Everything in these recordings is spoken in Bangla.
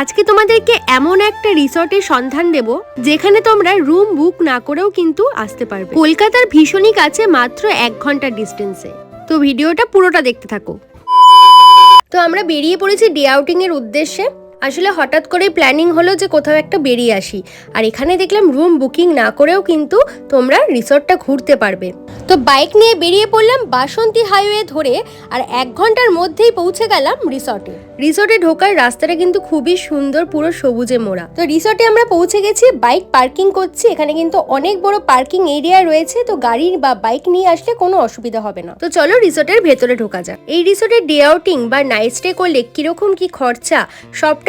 আজকে তোমাদেরকে এমন একটা রিসর্টের সন্ধান দেব, যেখানে তোমরা রুম বুক না করেও কিন্তু আসতে পারবে। কলকাতার ভীষণই কাছে মাত্র এক ঘণ্টা ডিস্টেন্সে। তো ভিডিওটা পুরোটা দেখতে থাকো। তো আমরা বেরিয়ে পড়েছি ডে আউটিং এর উদ্দেশ্যে। আসলে হঠাৎ করে প্ল্যানিং হলো যে কোথাও একটা বেরিয়ে আসি। আর এখানে দেখলাম রুম বুকিং না করেও কিন্তু তোমরা রিসর্টটা ঘুরতে পারবে। তো বাইক নিয়ে বেরিয়ে পড়লাম বাসন্তী হাইওয়ে ধরে আর এক ঘণ্টার মধ্যেই পৌঁছে গেলাম রিসর্টে রিসর্টে ঢোকার রাস্তাটা কিন্তু খুবই সুন্দর, পুরো সবুজে মোড়া। তো রিসর্টে আমরা পৌঁছে গেছি বাইক পার্কিং করছি। এখানে কিন্তু অনেক বড় পার্কিং এরিয়া রয়েছে, তো গাড়ি বা বাইক নিয়ে আসলে কোনো অসুবিধা হবে না। তো চলো রিসর্টের ভেতরে ঢোকা যাক। এই রিসর্টের ডে আউটিং বা নাইট স্টে করলে কীরকম কি খরচা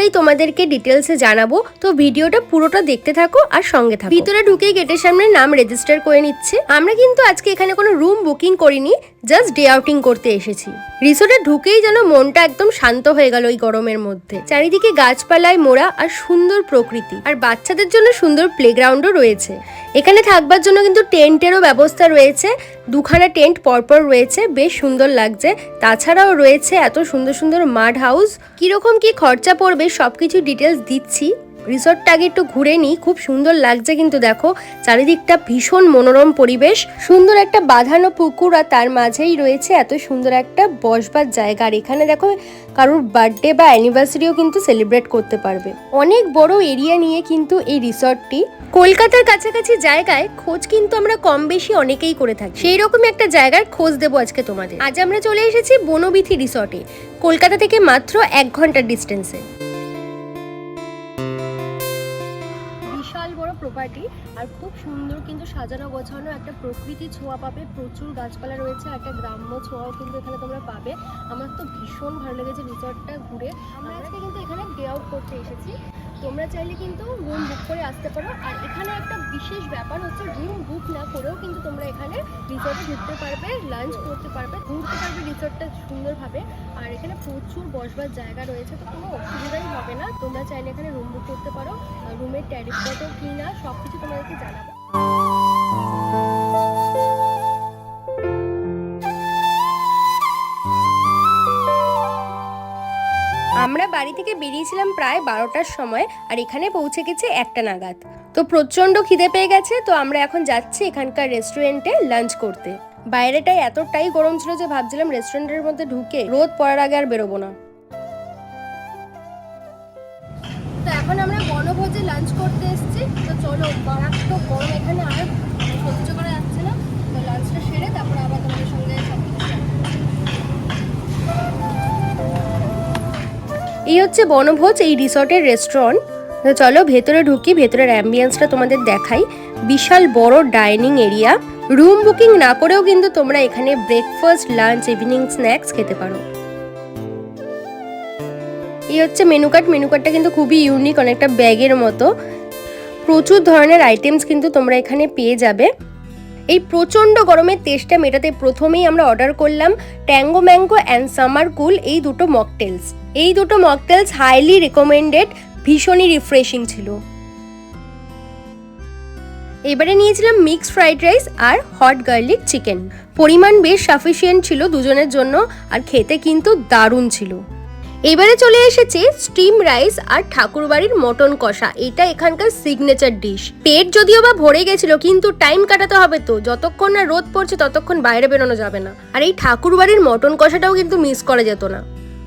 সবটাই তোমাদেরকে ডিটেলসে জানাব। তো ভিডিওটা পুরোটা দেখতে থাকো আর সঙ্গে থাকো। ভিতরে ঢুকে গেটের সামনে নাম রেজিস্টার করে নিচ্ছে। আমরা কিন্তু আজকে এখানে কোনো রুম বুকিং করিনি। জাস্ট ডে আউটিং করতে এসেছি। রিসোর্টে ঢুকেই যেন মনটা একদম শান্ত হয়ে গেল ওই গরমের মধ্যে। চারিদিকে গাছপালায় মোড়া আর সুন্দর প্রকৃতি। আর বাচ্চাদের জন্য সুন্দর প্লেগ্রাউন্ডও রয়েছে। এখানে থাকবার জন্য কিন্তু টেন্টেরও ব্যবস্থা রয়েছে। দুখানা টেন্ট পরপর রয়েছে। বেশ সুন্দর লাগছে। তাছাড়াও রয়েছে এত সুন্দর সুন্দর মাড হাউস কীরকম কি খরচা পড়বে সবকিছু ডিটেলস দিচ্ছি। রিসর্টটা আগে একটু ঘুরে নিই, খুব সুন্দর লাগছে কিন্তু দেখো, চারিদিকটা ভীষণ মনোরম পরিবেশ, সুন্দর একটা বাঁধানো পুকুর আর তার মাঝেই রয়েছে এত সুন্দর একটা বসবার জায়গা। আর এখানে দেখো, কারোর বার্থডে বা অ্যানিভার্সারিও কিন্তু সেলিব্রেট করতে পারবে। অনেক বড় এরিয়া নিয়ে কিন্তু এই রিসর্টটি। কলকাতার কাছাকাছি জায়গায় খোঁজ কিন্তু আমরা কম বেশি অনেকেই করে থাকি। সেই রকমই একটা জায়গার খোঁজ দেবো আজকে তোমাদের। আজ আমরা চলে এসেছি বনবিথি রিসর্টে, কলকাতা থেকে মাত্র এক ঘণ্টার ডিস্টেন্সে প্রপার্টি আর খুব সুন্দর কিন্তু সাজানো গোছানো একটা প্রকৃতি ছোঁয়া পাবে। প্রচুর গাছপালা রয়েছে একটা গ্রাম্য ছোঁয়াও কিন্তু এখানে তোমরা পাবে। আমার তো ভীষণ ভালো লেগেছে রিসর্টটা ঘুরে। আমরা আজকে কিন্তু এখানে ডে আউট করতে এসেছি। তোমরা চাইলে কিন্তু রুম বুক করে আসতে পারো। আর এখানে একটা বিশেষ ব্যাপার হচ্ছে রুম বুক না করেও কিন্তু তোমরা এখানে রিসর্টে ঘুরতে পারবে লাঞ্চ করতে পারবে, ঘুরতে পারবে রিসর্টটা সুন্দরভাবে। আর এখানে প্রচুর বসবার জায়গা রয়েছে, তো কোনো অসুবিধাই হবে না। তোমরা চাইলে এখানে রুম বুক করতে পারো। রুমের ট্যারিফ কত কি না সব কিছু তোমাদেরকে জানাব। বাড়ি থেকে বেরিয়েছিলাম প্রায় বারোটার সময় আর এখানে পৌঁছে গেছে একটা নাগাদ। তো প্রচণ্ড খিদে পেয়ে গেছে, তো আমরা এখন যাচ্ছি এখানকার রেস্টুরেন্টে লাঞ্চ করতে। বাইরেটাই এতটাই গরম ছিল যে ভাবছিলাম রেস্টুরেন্টের মধ্যে ঢুকে রোদ পড়ার আগে আর বেরোবো না। তো এখন আমরা বনভোজে লাঞ্চ করতে এসেছি, তো চলো গরম এখানে আর সহ্য করা যাচ্ছে না। তো লাঞ্চটা সেরে তারপরে আবার এই হচ্ছে বনভোজ, এই রিসর্টের রেস্টুরেন্ট চলো ভেতরে ঢুকি, ভেতরের অ্যাম্বিয়েন্সটা তোমাদের দেখাই। বিশাল বড় ডাইনিং এরিয়া রুম বুকিং না করেও কিন্তু তোমরা এখানে ব্রেকফাস্ট লাঞ্চ ইভিনিং স্ন্যাক্স খেতে পারো। এই হচ্ছে মেনু কার্ড মেনু কার্ডটা কিন্তু খুবই ইউনিক অনেকটা ব্যাগের মতো। প্রচুর ধরনের আইটেমস কিন্তু তোমরা এখানে পেয়ে যাবে। এই প্রচণ্ড গরমের তেষ্টা মেটাতে প্রথমেই আমরা অর্ডার করলাম tango mango and summer cool এই দুটো মকটেলস এই দুটো মকটেলস হাইলি রেকমেন্ডেড ভীষণই রিফ্রেশিং ছিল। এবারে নিয়েছিলাম মিক্স ফ্রাইড রাইস আর হট গার্লিক চিকেন পরিমাণ বেশ সাফিসিয়েন্ট ছিল দুজনের জন্য, আর খেতে কিন্তু দারুণ ছিল। এবারে চলে এসেছে স্টিম রাইস আর ঠাকুরবাড়ির মটন কষা। এটা এখানকার সিগনেচার ডিশ পেট যদিও বা ভরে গেছিল, কিন্তু টাইম কাটাতে হবে তো। যতক্ষণ না রোদ পড়ছে, ততক্ষণ বাইরে বেরোনো যাবে না। আর এই ঠাকুর বাড়ির মটন কষাটাও কিন্তু মিস করা যেত না।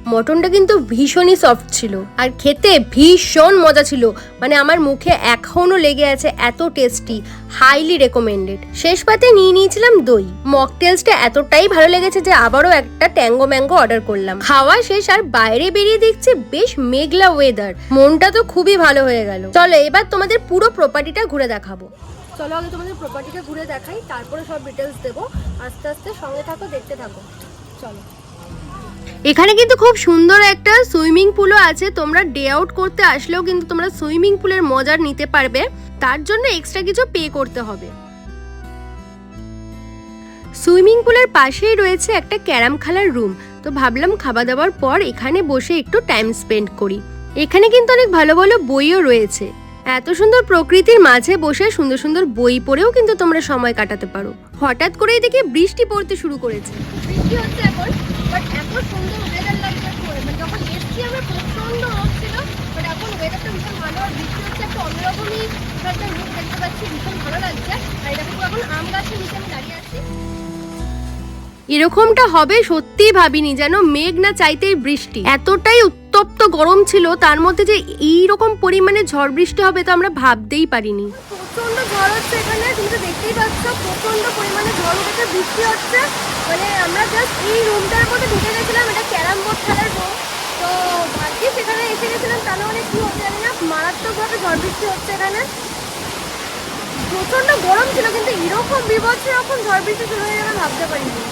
মটনটা কিন্তু ভীষণই সফট ছিল। আর খেতে ভীষণ মজা ছিল। মানে আমার মুখে এখনও লেগে আছে এত টেস্টি হাইলি রেকমেন্ডেড শেষ পাতে নিয়ে নিয়েছিলাম দই। মকটেলসটা এতটাই ভালো লেগেছে যে আবারও একটা ট্যাঙ্গো ম্যাঙ্গো অর্ডার করলাম। খাওয়া শেষ আর বাইরে বেরিয়ে দেখছি বেশ মেঘলা ওয়েদার মনটা তো খুবই ভালো হয়ে গেল। চলো এবার তোমাদের পুরো প্রপার্টিটা ঘুরে দেখাবো। চলো আগে তোমাদের প্রপার্টিটা ঘুরে দেখাই, তারপরে সব ডিটেলস দেবো। আস্তে আস্তে সঙ্গে থাকো, দেখতে থাকো। চলো। এখানে কিন্তু খুব সুন্দর একটা সুইমিং পুলও আছে। তোমরা ডে আউট করতে আসলেও কিন্তু তোমরা সুইমিং পুলের মজা নিতে পারবে। তার জন্য এক্সট্রা কিছু পে করতে হবে। সুইমিং পুলের পাশেই রয়েছে একটা ক্যারাম খেলার রুম। তো ভাবলাম খাওয়া দাওয়ার পর এখানে বসে একটু টাইম স্পেন্ড করি। এখানে কিন্তু অনেক ভালো ভালো বইও রয়েছে। এত সুন্দর প্রকৃতির মাঝে বসে সুন্দর সুন্দর বই পড়েও কিন্তু তোমরা সময় কাটাতে পারো। হঠাৎ করেই দেখি বৃষ্টি পড়তে শুরু করেছে। বৃষ্টি হচ্ছে বাট এত সুন্দর ওয়েদার লাগছে মানে যখন এসছি আমরা প্রচণ্ড রোদ ছিল বাট এখন এরকমই একটা রুম দেখতে পাচ্ছি ভীষণ ভালো লাগছে। আর এটা কিন্তু এখন আম গাছের নিচে আমি দাঁড়িয়ে আছি। এরকমটা হবে সত্যিই ভাবিনি যেন মেঘ না চাইতেই বৃষ্টি। এতটাই উত্তপ্ত গরম ছিল তার মধ্যে যে এইরকম পরিমাণে ঝড় বৃষ্টি হবে তো আমরা ভাবতেই পারিনি। প্রচণ্ড ঝড় হচ্ছে এখানে তুমি তো দেখতেই পাচ্ছ প্রচণ্ড পরিমাণে ঝড় উঠেছে বৃষ্টি হচ্ছে। মানে আমরা জাস্ট এই রুমটার মধ্যে ঢুকে গেছিলাম, এটা ক্যারাম বোর্ড খেলার রুম তো ভাগ্যে সেখানে এসে গেছিলাম তা না কি হতে জানি না, মারাত্মকভাবে ঝড় বৃষ্টি হচ্ছে এখানে। প্রচণ্ড গরম ছিল, কিন্তু এরকম বিপদ এরকম ঝড় বৃষ্টি শুরু হয়ে যাবে ভাবতে পারিনি।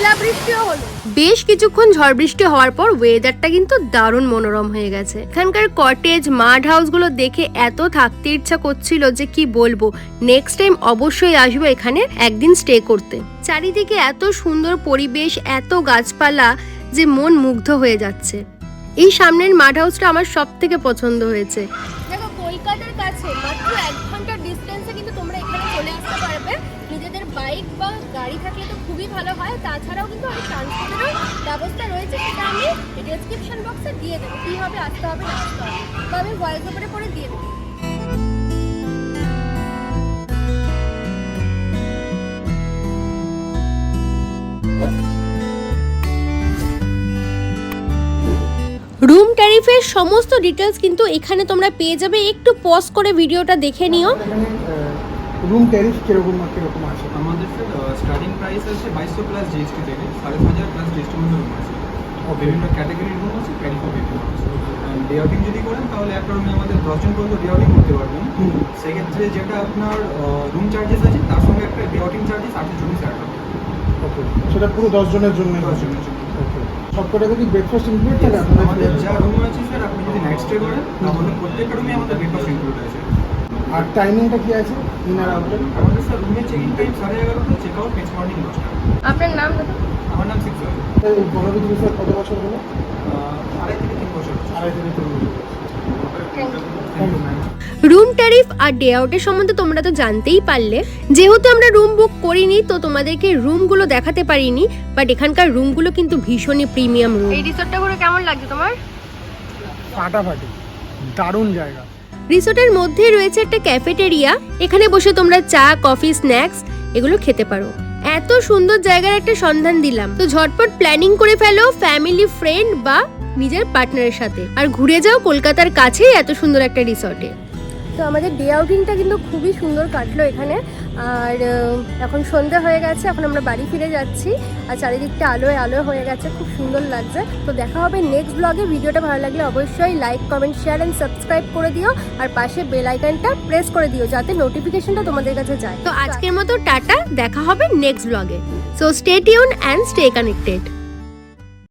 হলো। বেশ কিছুক্ষণ ঝড় বৃষ্টি হওয়ার পর ওয়েদারটা কিন্তু দারুণ মনোরম হয়ে গেছে। এখানকার কটেজ মাড হাউসগুলো দেখে এত থাকতে ইচ্ছা করছিল যে কি বলব? নেক্সট টাইম অবশ্যই আসব এখানে একদিন স্টে করতে। চারিদিকে এত সুন্দর পরিবেশ এত গাছপালা যে মন মুগ্ধ হয়ে যাচ্ছে। এই সামনের মাড হাউসটা আমার সব থেকে পছন্দ হয়েছে। দেখো কলকাতার কাছে মাত্র এক ঘণ্টার ডিস্টেন্সে কিন্তু তোমরা এখানে বাইক বা গাড়ি থাকলে তো খুবই ভালো হয়, তাছাড়াও কিন্তু অনেক ট্রান্সপোর্টেরও ব্যবস্থা রয়েছে, সেটা আমি ডেসক্রিপশন বক্সে দিয়ে দেবো কীভাবে আসতে হবে, না আসতে হবে আমি ভয়েস ওভারে করে দিয়ে দেবো। রুম ট্যারিফের সমস্ত ডিটেলস কিন্তু এখানে তোমরা পেয়ে যাবে, একটু পজ করে ভিডিওটা দেখে নিও। রুম ট্যারিফ কীরকম কীরকম আছে? আমাদের স্যার স্টার্টিং প্রাইস আছে বাইশশো প্লাস জিএসটি থেকে সাড়ে পাঁচ হাজার প্লাস জিএসটি মধ্যে রুম আছে। ও বিভিন্ন ক্যাটাগরির রুম আছে ট্যারিফও বিভিন্ন আছে। ডে আউটিং যদি করেন তাহলে একটা রুমে আমাদের দশজন পর্যন্ত ডে আউটিং করতে পারবেন। সেক্ষেত্রে যেটা আপনার রুম চার্জেস আছে তার সঙ্গে একটা ডে আউটিং চার্জেস আটশো চল্লিশ টাকা। ওকে সেটা পুরো দশ জনের জন্য? দশ জনের জন্য। ওকে সব কটাতে কি ব্রেকফাস্ট ইনক্লুড থাকে? আমাদের যা রুম আছে স্যার আপনি যদি নাইট স্টে করেন তাহলে প্রত্যেকটা রুমে আমাদের ব্রেকফাস্ট ইনক্লুড আছে। আর টাইমিংটা কি আছে? ইনার আউটার আমাদের স্যার রুমে চেক ইন টাইম সাড়ে এগারোটা চেক আউট নেক্সট মর্নিং দশটা। আপনার নাম দাদা আমার নাম সিক্স বনবিধি বিষয় কত বছর হলো? আড়াই থেকে তিন বছর। আড়াই থেকে তিন বছর। রুম ট্যারিফ আর ডে আউটের সম্বন্ধে তোমরা তো জানতেই পারলে। যেহেতু আমরা রুম বুক করিনি তো তোমাদেরকে রুমগুলো দেখাতে পারিনি বাট এখানকার রুমগুলো কিন্তু ভীষণই প্রিমিয়াম রুম। এই রিসর্টটা ঘুরে কেমন লাগছে তোমার? ফাটাফাটি। দারুণ জায়গা। রিসোর্টের মধ্যে রয়েছে একটা ক্যাফেটেরিয়া এখানে বসে তোমরা চা কফি স্ন্যাক্স এগুলো খেতে পারো। এত সুন্দর জায়গার একটা সন্ধান দিলাম। তো ঝটপট প্ল্যানিং করে ফেলো ফ্যামিলি ফ্রেন্ড বা নিজের পার্টনারের সাথে। আর ঘুরে যাও কলকাতার কাছেই এত সুন্দর একটা রিসর্টে তো আমাদের ডে আউটিংটা কিন্তু খুবই সুন্দর কাটলো এখানে। আর এখন সন্ধে হয়ে গেছে, এখন আমরা বাড়ি ফিরে যাচ্ছি। আর চারিদিকটা আলোয় আলোয় হয়ে গেছে, খুব সুন্দর লাগছে। তো দেখা হবে নেক্সট ব্লগে ভিডিওটা ভালো লাগলে অবশ্যই like comment share and subscribe করে দিও। আর পাশে বেল আইকনটা প্রেস করে দিও, যাতে নোটিফিকেশনটা তোমাদের কাছে যায়। তো আজকের মতো টাটা, দেখা হবে নেক্সট ব্লগে so stay tuned and stay connected